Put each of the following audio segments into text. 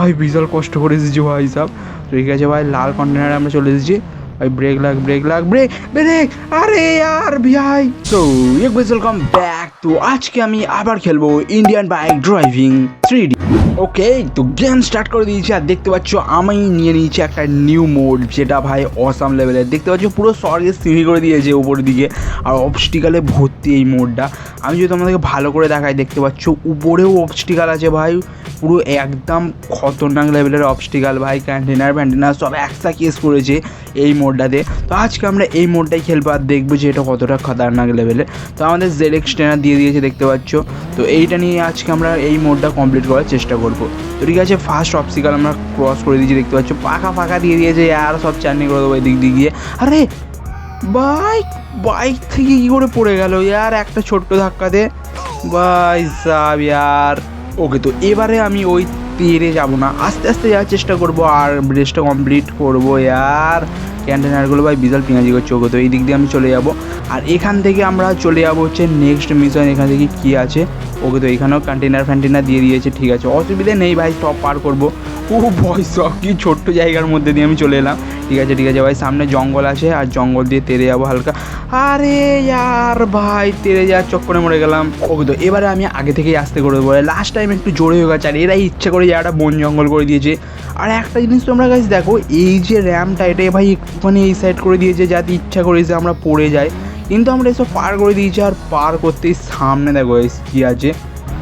ভাই, বিশাল কষ্ট করে এসেছি ভাই, সব। ঠিক আছে ভাই, লাল কন্টেনারে আমরা চলে এসেছি। ভাই ব্রেক লাগ ব্রেক লাগ ব্রেক ব্রেক আরে यार ভাই তো এক ওয়েলকাম ব্যাক তো আজকে আমি আবার খেলব Indian bike driving three okay তো গেম স্টার্ট করে দিয়েছি আর দেখতে পাচ্ছ আমি নিয়ে নিয়েছি একটা নিউ মোড যেটা ভাই অসাম লেভেলের দেখতে পাচ্ছ পুরো স্বর্গের সিঁড়ি করে দিয়েছে উপরের দিকে। আর অবস্টিকালে ভর্তি এই মোডটা আমি যদি তোমাদেরকে ভালো করে দেখাই, দেখতে পাচ্ছ উপরেও অবস্টিকাল আছে ভাই। পুরো একদম খতরনাক লেভেলের অবস্টিকাল ভাই। ক্যান্টেনার ফ্যান্টেনার সব একসা কেস করেছে এই মোডটাতে তো আজকে আমরা এই মোডটাই খেলব আর দেখব যে এটা কতটা খতরনাক লেভেলে তো আমাদের জেড এক্স ট্রেনার দিয়ে দিয়েছে দেখতে পাচ্ছ। তো এইটা নিয়ে আজকে আমরা এই মোডটা কমপ্লিট করার চেষ্টা করব। তো ঠিক আছে ফার্স্ট অবস্টিকাল আমরা ক্রস করে দিয়েছি দেখতে পাচ্ছ। পাকা ফাঁকা দিয়ে দিয়েছে, আর সব চাটনি করে দেবো এদিক দিয়ে গিয়ে। আরে বাইক বাইক থেকে কী করে পড়ে গেল ইয়ার একটা ছোট্ট ধাক্কাতে বাই সাব ইয়ার। ওকে, তো এবারে আমি ওই তেরে যাব না। আস্তে আস্তে যাওয়ার চেষ্টা করব আর ব্রেসটা কমপ্লিট করব ইয়ার। ক্যান্টেনারগুলো বা বিশাল পিঁয়াজি করছে ওকে তো এই দিক দিয়ে আমি চলে যাব। আর এখান থেকে আমরা চলে যাব হচ্ছে নেক্সট মিশন এখান থেকে কী আছে? ওকে তো এখানেও কন্টেনার ফ্যান্টেনার দিয়ে দিয়েছে, ঠিক আছে। অসুবিধে নেই ভাই সব পার করব। ও ভয় সব কি ছোট্ট জায়গার মধ্যে দিয়ে আমি চলে এলাম। ঠিক আছে ঠিক আছে, ভাই, সামনে জঙ্গল আছে, আর জঙ্গল দিয়ে তেরে যাব হালকা। আরে আর ভাই, তেরে যাওয়ার চক্করে মরে গেলাম। ওকে তো, এবারে আমি আগে থেকেই আসতে করে দেবো। লাস্ট টাইম একটু জোরে হয়ে গেছে, আর এরাই ইচ্ছা করে জায়গাটা বন জঙ্গল করে দিয়েছে। আর একটা জিনিস তোমরা কাছে দেখো, এই যে র্যামটা এটাই ভাই একটুখানি এই সাইড করে দিয়েছে, যাতে ইচ্ছা করেছে আমরা পড়ে যাই। কিন্তু আমরা এসব পার করে দিয়েছি, আর পার করতেই সামনে দেখো এই কী আছে।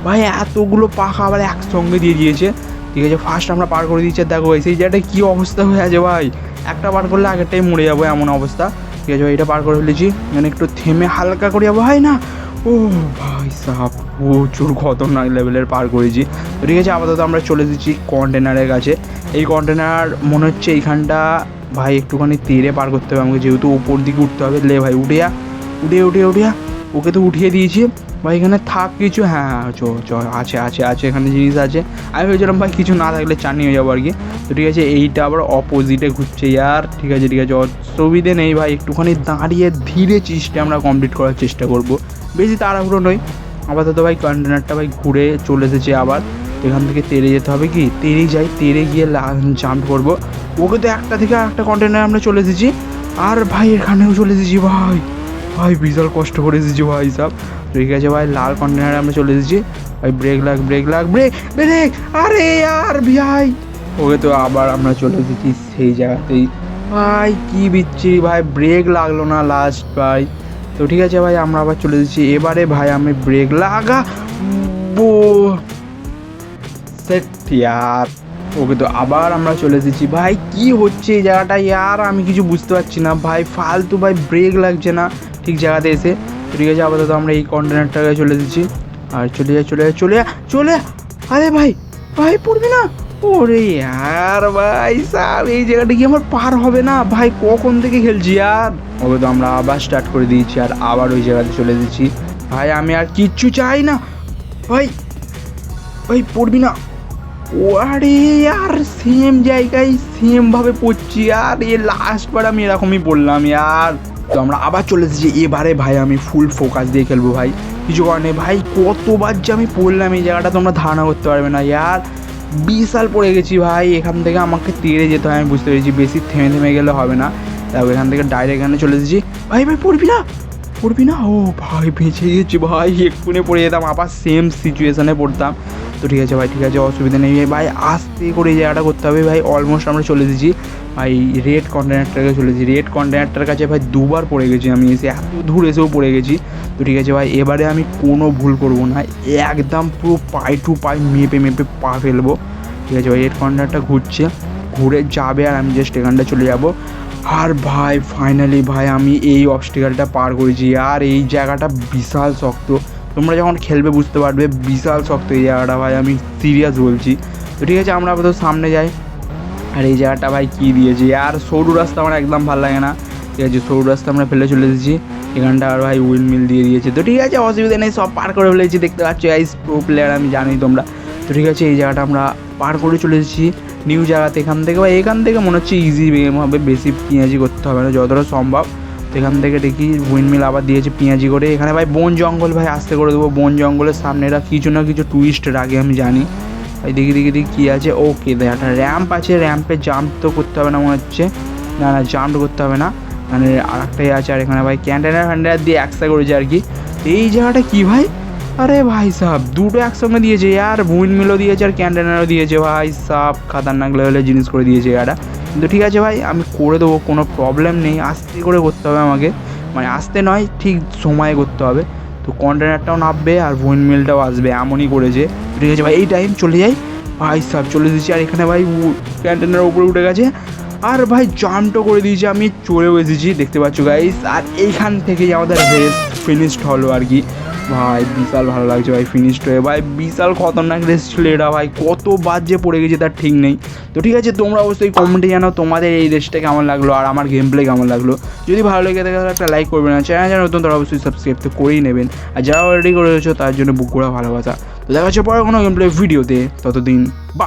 ভাই, এতগুলো পাখা আবার একসঙ্গে দিয়ে দিয়েছে। ঠিক আছে ফার্স্ট আমরা পার করে দিচ্ছি দেখো ভাই, সেই জায়গাটা কী অবস্থা হয়ে আছে ভাই? একটা পার করলে আগেরটাই মরে যাব, এমন অবস্থা। ঠিক আছে ভাই, এটা পার করে ফেলেছি। মানে একটু থেমে হালকা করে যাব ভাই না? ও ভাই সাপ প্রচুর খতরনাক লেভেলের পার করেছি। ঠিক আছে, আপাতত আমরা চলে এসেছি কন্টেনারের কাছে। এই কন্টেনার মনে হচ্ছে এইখানটা ভাই একটুখানি তেরে পার করতে হবে আমাকে, যেহেতু উপর দিকে উঠতে হবে। লে ভাই, উঠে যা। উঠে উঠে উঠে ওকে তো উঠিয়ে দিয়েছি। ভাই, এখানে থাক, কিছু হ্যাঁ হ্যাঁ চ চ, আছে আছে আছে, এখানে জিনিস আছে। আমি ভেবেছিলাম, ভাই, কিছু না থাকলে চানি হয়ে যাব আর কি। তো ঠিক আছে, এইটা আবার অপোজিটে ঘুরছে, ইয়ার। ঠিক আছে ঠিক আছে, অসুবিধে নেই, ভাই, একটুখানি দাঁড়িয়ে ধীরে চেষ্টা আমরা কমপ্লিট করার চেষ্টা করব। বেশি তাড়াহুড়ো নয় আপাতত, ভাই কন্টেনারটা ভাই, ঘুরে চলে এসেছে আবার। এখান থেকে তেরে যেতে হবে কি? তেরে যাই, তেরে গিয়ে জাম্প করব। ওকে তো একটা থেকে একটা কন্টেনার আমরা চলে এসেছি। আর ভাই, এখানেও চলে এসেছি, ভাই। ভাই, বিশাল কষ্ট করে এসেছি ভাই, সব। ঠিক আছে ভাই, লাল কন্টেনারে আমরা চলে এসেছি। ভাই ব্রেক লাগ ব্রেক লাগ ব্রেক ব্রেক আরে আর ভাই, ওকে তো আবার আমরা চলে এসেছি সেই জায়গাতেই। ভাই, কি বিচ্ছিরি ভাই ব্রেক লাগল না লাস্ট ভাই। তো ঠিক আছে ভাই, আমরা আবার চলে এসেছি। এবারে ভাই, আমি ব্রেক লাগা বো সেট ইয়ার। ওকে তো আবার আমরা চলে এসেছি। ভাই, কি হচ্ছে এই জায়গাটা ইয়ার আমি কিছু বুঝতে পারছি না। ভাই, ফালতু ভাই ব্রেক লাগছে না। ঠিক জায়গাতে এসে ঠিক আছে আপাতত আমরা এই কন্টেনারটাকে চলে দিচ্ছি। আর চলে যা চলে যা চলে যা, চলে। আরে ভাই ভাই পড়বি না? ওরে আর ভাই স্যার এই জায়গাটা কি আমার পার হবে না? ভাই কখন থেকে খেলছি আর? ওকে তো আমরা আবার স্টার্ট করে দিয়েছি আর আবার ওই জায়গাতে চলে দিচ্ছি। ভাই, আমি আর কিচ্ছু চাই না। ভাই ভাই পড়বি না। আরে আর সেম জায়গায় সেম ভাবে পড়ছি আর, এ লাস্টবার আমি এরকমই পড়লাম ইয়ার। তো আমরা আবার চলে এসেছি। এবারে ভাই আমি ফুল ফোকাস দিয়ে খেলব ভাই। কিছু করার নেই ভাই, কতবার যে আমি পড়লাম এই জায়গাটা তোমরা ধারণা করতে পারবে না ইয়ার। বিশাল পড়ে গেছি ভাই, এখান থেকে আমাকে তেড়ে যেতে হয়, আমি বুঝতে পেরেছি, বেশি থেমে থেমে গেলে হবে না। তারপর এখান থেকে ডাইরেক্ট এখানে চলে এসেছি। ভাই ভাই, পড়বি না? পড়বি না? ও ভাই, বেঁচে গেছি ভাই। এক্ষুনি পড়ে যেতাম, আবার সেম সিচুয়েশানে পড়তাম। তো ঠিক আছে ভাই, ঠিক আছে, অসুবিধা নেই। ভাই, আস্তে করে জায়গাটা করতে হবে ভাই। অলমোস্ট আমরা চলে এসেছি। ভাই রেড কন্টেনারটাকে চলে এসেছি। রেড কন্টেনারটার কাছে ভাই, দুবার পড়ে গেছি আমি এসে। এত দূর এসেও পড়ে গেছি। তো ঠিক আছে ভাই, এবারে আমি কোনো ভুল করব না। একদম পুরো পাই টু পাই মেপে মেপে পা ফেলব। ঠিক আছে ভাই রেড কন্টেনারটা ঘুরছে। ঘুরে যাবে আর আমি জাস্ট এখানটা চলে যাব। আর ভাই ফাইনালি ভাই, আমি এই অবস্টিকালটা পার করেছি। আর এই জায়গাটা বিশাল শক্ত। তোমরা যখন খেলবে বুঝতে পারবে, বিশাল শক্ত এই জায়গাটা ভাই, আমি সিরিয়াস বলছি। তো ঠিক আছে, আমরা আপাতত সামনে যাই। আর এই জায়গাটা ভাই কী দিয়েছে? আর সরু রাস্তা আমার একদম ভালো লাগে না। ঠিক আছে, সরু রাস্তা আমরা ফেলে চলে এসেছি। এখানটা আর ভাই উইল মিল দিয়ে দিয়েছে। তো ঠিক আছে, অসুবিধা নেই, সব পার করে ফেলেছি। দেখতে পাচ্ছ আইস প্রো প্লেয়ার আমি জানি তোমরা। তো ঠিক আছে, এই জায়গাটা আমরা পার করে চলে এসেছি। নিউ জায়গাতে এখান থেকে, বা এখান থেকে মনে হচ্ছে ইজি গেম হবে, বেশি পেঁয়াজি করতে হবে না, যতটা সম্ভব। তো এখান থেকে দেখি উইন্ডমিল আবার দিয়েছে পেঁয়াজি করে। এখানে ভাই বন জঙ্গল ভাই, আসতে করে দেবো। বন জঙ্গলের সামনে এরা কিছু না কিছু টুইস্ট রাখে, আমি জানি। ভাই দেখি দেখি দেখি কী আছে। ওকে দেখ, একটা র্যাম্প আছে র্যাম্পে জাম্প তো করতে হবে না মনে হচ্ছে। না না জাম্প করতে হবে না। মানে আর একটাই আছে, আর এখানে ভাই ক্যান্টেনার ফ্যান্টেনার দিয়ে একসাথে করেছে আর কি। এই জায়গাটা কী ভাই? আরে ভাই সাহ দুটো একসঙ্গে দিয়েছে আর বুইন মিলও দিয়েছে আর ক্যান্টেনারও দিয়েছে ভাই সাহ খাতারনাক লেভেলের জিনিস করে দিয়েছে এটা কিন্তু ঠিক আছে ভাই, আমি করে দেবো, কোনো প্রবলেম নেই, আস্তে করে করতে হবে আমাকে। মানে আস্তে নয়, ঠিক সময়ে করতে হবে। তো কন্টেনারটাও নামবে আর বুইন মিলটাও আসবে, এমনই করেছে। ঠিক আছে ভাই, এই টাইম চলে যাই। ভাই সাহ চলে এসেছি আর এখানে ভাই ক্যান্টেনার উপরে উঠে গেছে। আর ভাই জাম্পটা করে দিয়েছি, আমি চলেও এসেছি, দেখতে পাচ্ছ গাইস আর এইখান থেকেই আমাদের রেস ফিনিশড হলো আর কি। ভাই, বিশাল ভালো লাগছে ভাই ফিনিশড হয়ে ভাই, বিশাল খতরনাক রেস ছিল এটা ভাই। কত বাজে পড়ে গেছে, তার ঠিক নেই। তো ঠিক আছে, তোমরা অবশ্যই কমেন্টে জানাও তোমাদের এই রেসটা কেমন লাগল আর আমার গেম প্লে কেমন লাগল। যদি ভালো লেগে থাকে, তাহলে একটা লাইক করবেন না। চ্যানেল যারা নতুন, তারা অবশ্যই সাবস্ক্রাইব তো করেই নেবেন। আর যারা অলরেডি করে করেছ তার জন্য বুক করা ভালোবাসা। তো দেখা হচ্ছে পরে কোনো গেম প্লে ভিডিওতে ততদিন বাই